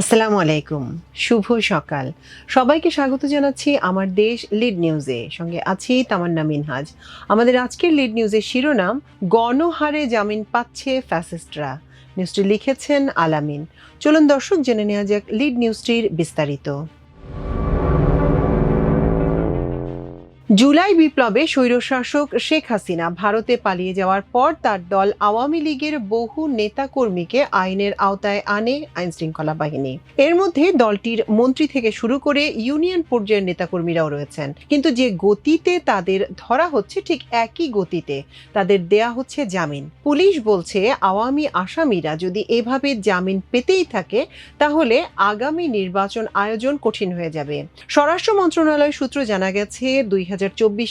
আসসালামু আলাইকুম। শুভ সকাল। সবাইকে স্বাগত জানাচ্ছি আমার দেশ লিড নিউজে। সঙ্গে আছি তামান্না মিনহাজ। আমাদের আজকের লিড নিউজের শিরোনাম, গণহারে জামিন পাচ্ছে ফ্যাসিস্টরা। নিউজটি লিখেছেন আলামিন। চলুন দর্শক জেনে নেওয়া যাক লিড নিউজটির বিস্তারিত। জুলাই বিপ্লবে স্বৈরশাসক শেখ হাসিনা ভারতে পালিয়ে যাওয়ার পর তার দল আওয়ামী লীগের বহু নেতাকর্মীকে আইনের আওতায় আনে আইন শৃঙ্খলা বাহিনী। এর মধ্যে দলটির মন্ত্রী থেকে শুরু করে ইউনিয়ন পর্যায়ের নেতাকর্মীরাও রয়েছেন। কিন্তু যে গতিতে তাদের ধরা হচ্ছে ঠিক একই গতিতে, তাদের দেয়া হচ্ছে জামিন। পুলিশ বলছে আওয়ামী আসামিরা যদি এভাবে জামিন পেতেই থাকে, তাহলে আগামী নির্বাচন আয়োজন কঠিন হয়ে যাবে। স্বরাষ্ট্র মন্ত্রণালয় সূত্র জানা গেছে, দুই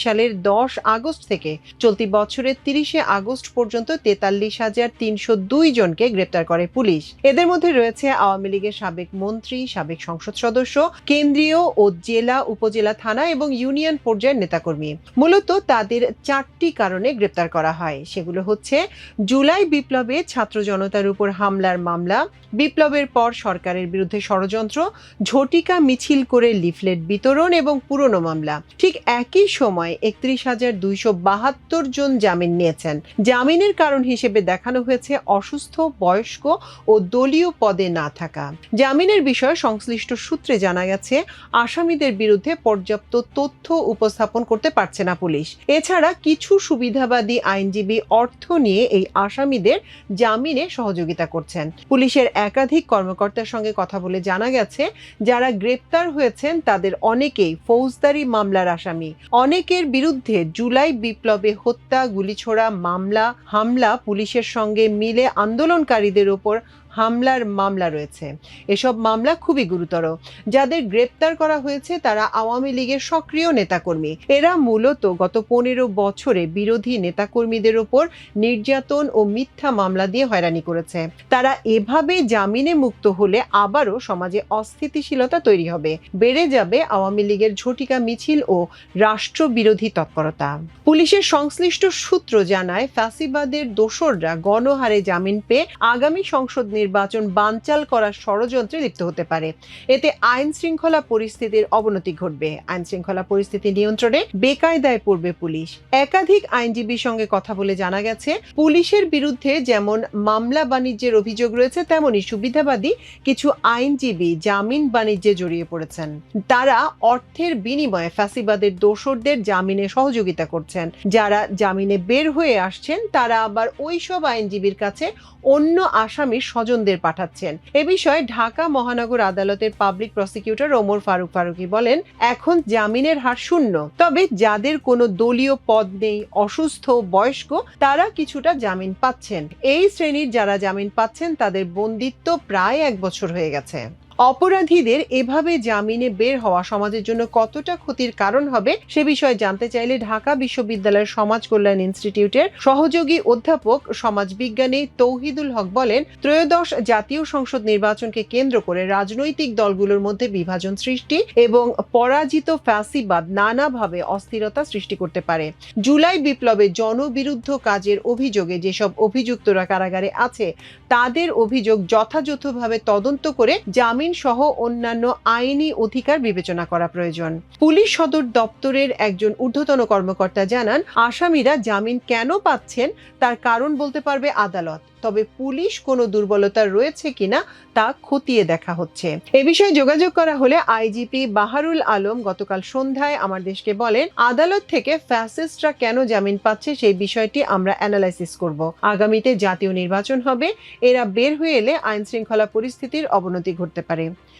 সালের দশ আগস্ট থেকে চলতি বছরের তিরিশে আগস্ট পর্যন্ত তেতাল্লিশ হাজার তিনশো দুই জনকে গ্রেপ্তার করে পুলিশ। এদের মধ্যে রয়েছে আওয়ামী লীগের সাবেক মন্ত্রী, সাবেক সংসদ সদস্য, কেন্দ্রীয় ও জেলা, উপজেলা, থানা এবং ইউনিয়ন পর্যায়ের নেতাকর্মী। মূলত তাদের চারটি কারণে গ্রেপ্তার করা হয়। সেগুলো হচ্ছে, জুলাই বিপ্লবে ছাত্র জনতার উপর হামলার মামলা, বিপ্লবের পর সরকারের বিরুদ্ধে ষড়যন্ত্র, ঝটিকা মিছিল করে লিফলেট বিতরণ এবং পুরনো মামলা। ঠিক একই সময় একত্রিশ হাজার দুইশো বাহাত্তর জন জামিন নিয়েছেন। জামিনের কারণ হিসেবে দেখানো হয়েছে অসুস্থ, বয়স্ক ও দলীয় পদে না থাকা। জামিনের বিষয়ে সংশ্লিষ্ট সূত্রে জানা গেছে, আসামিদের বিরুদ্ধে পর্যাপ্ত তথ্য উপস্থাপন করতে পারছে না পুলিশ। এছাড়া কিছু সুবিধাবাদী আইনজীবী অর্থ নিয়ে এই আসামিদের জামিনে সহযোগিতা করছেন। পুলিশের একাধিক কর্মকর্তার সঙ্গে কথা বলে জানা গেছে, যারা গ্রেপ্তার হয়েছেন তাদের অনেকেই ফৌজদারি মামলার আসামি। অনেকের বিরুদ্ধে জুলাই বিপ্লবে হত্যা গুলিছোড়া মামলা হামলা পুলিশের সঙ্গে মিলে আন্দোলনকারীদের ওপর হামলার মামলা রয়েছে। এসব মামলা খুবই গুরুতর। যাদের গ্রেপ্তার করা হয়েছে, তারা আওয়ামী লীগের সক্রিয় নেতাকর্মী। এরা মূলত গত পনেরো বছরে বিরোধী নেতাকর্মীদের ওপর নির্যাতন ও মিথ্যা মামলা দিয়ে হয়রানি করেছে। তারা এভাবে জামিনে মুক্ত হলে আবারও সমাজে অস্থিতিশীলতা তৈরি হবে। বেড়ে যাবে আওয়ামী লীগের ঝটিকা মিছিল ও রাষ্ট্রবিরোধী তৎপরতা। পুলিশের সংশ্লিষ্ট সূত্র জানায়, ফ্যাসিবাদের দোসররা গণহারে জামিন পেয়ে আগামী সংসদ নির্বাচন বানচাল করার ষড়যন্ত্রে লিপ্ত হতে পারে। এতে আইন শৃঙ্খলা পরিস্থিতির অবনতি ঘটবে। আইন শৃঙ্খলা পরিস্থিতি নিয়ন্ত্রণে বেকায়দায় পড়বে পুলিশ। একাধিক আইনজীবীর সঙ্গে কথা বলে জানা গেছে, পুলিশের বিরুদ্ধে যেমন মামলা বাণিজ্যের অভিযোগ রয়েছে, তেমনি সুবিধাবাদী কিছু আইনজীবী জামিন বাণিজ্যে জড়িয়ে পড়েছেন। তারা অর্থের বিনিময়ে ফ্যাসিবাদের দোসরদের জামিনে সহযোগিতা করছেন। যারা জামিনে বের হয়ে আসছেন, তারা আবার ওইসব আইনজীবীর কাছে অন্য আসামির স্বজনদের পাঠাচ্ছেন। এ বিষয়ে ঢাকা মহানগর আদালতের পাবলিক প্রসিকিউটর ওমর ফারুক ফারুকি বলেন, এখন জামিনের হার শূন্য। তবে যাদের কোনো দলীয় পদ নেই, অসুস্থ, বয়স্ক, তারা কিছুটা জামিন পাচ্ছেন। এই শ্রেণির যারা জামিন পাচ্ছেন, তাদের বন্দিত্ব প্রায় এক বছর হয়ে গেছে। অপরাধীদের এভাবে জামিনে বের হওয়া সমাজের জন্য কতটা ক্ষতির কারণ হবে সে বিষয়ে জানতে চাইলে ঢাকা বিশ্ববিদ্যালয়ের সমাজ কল্যাণ ইনস্টিটিউটের সহযোগী অধ্যাপক সমাজবিজ্ঞানী তৌহিদুল হক বলেন, ত্রয়োদশ জাতীয় সংসদ নির্বাচনকে কেন্দ্র করে রাজনৈতিক দলগুলোর মধ্যে বিভাজন সৃষ্টি এবং পরাজিত ফ্যাসিবাদ নানাভাবে অস্থিরতা সৃষ্টি করতে পারে। জুলাই বিপ্লবে জনবিরুদ্ধ কাজের অভিযোগে যেসব অভিযুক্তরা কারাগারে আছে, তাদের অভিযোগ যথাযথভাবে তদন্ত করে জামিন সহ অন্যান্য আইনি অধিকার বিবেচনা করা প্রয়োজন। পুলিশ সদর দপ্তরের একজন ঊর্ধ্বতন কর্মকর্তা জানান, আসামিরা জামিন কেন পাচ্ছেন তার কারণ বলতে পারবে আদালত, তবে পুলিশ কোনো দুর্বলতা রয়েছে কিনা তা খতিয়ে দেখা হচ্ছে। এ বিষয়ে যোগাযোগ করা হলে আইজিপি বাহারুল আলম গতকাল সন্ধ্যায় আমার দেশকে বলেন, আদালত থেকে ফ্যাসিস্টরা কেন জামিন পাচ্ছে সেই বিষয়টি আমরা অ্যানালাইসিস করব। আগামীতে জাতীয় নির্বাচন হবে, এরা বের হয়ে এলে আইন শৃঙ্খলা পরিস্থিতির অবনতি ঘটতে পারে।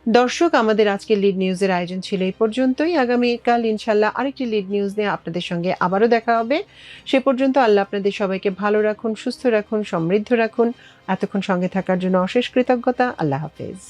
দর্শক, আমাদের আজকে লিড নিউজের আয়োজন ছিল এই পর্যন্তই। আগামীকাল ইনশাল্লাহ আরেকটি লিড নিউজ নিয়ে আপনাদের সঙ্গে আবারও দেখা হবে। সে পর্যন্ত আল্লাহ আপনাদের সবাইকে ভালো রাখুন, সুস্থ রাখুন, সমৃদ্ধ রাখুন। এতক্ষণ সঙ্গে থাকার জন্য অশেষ কৃতজ্ঞতা। আল্লাহ হাফেজ।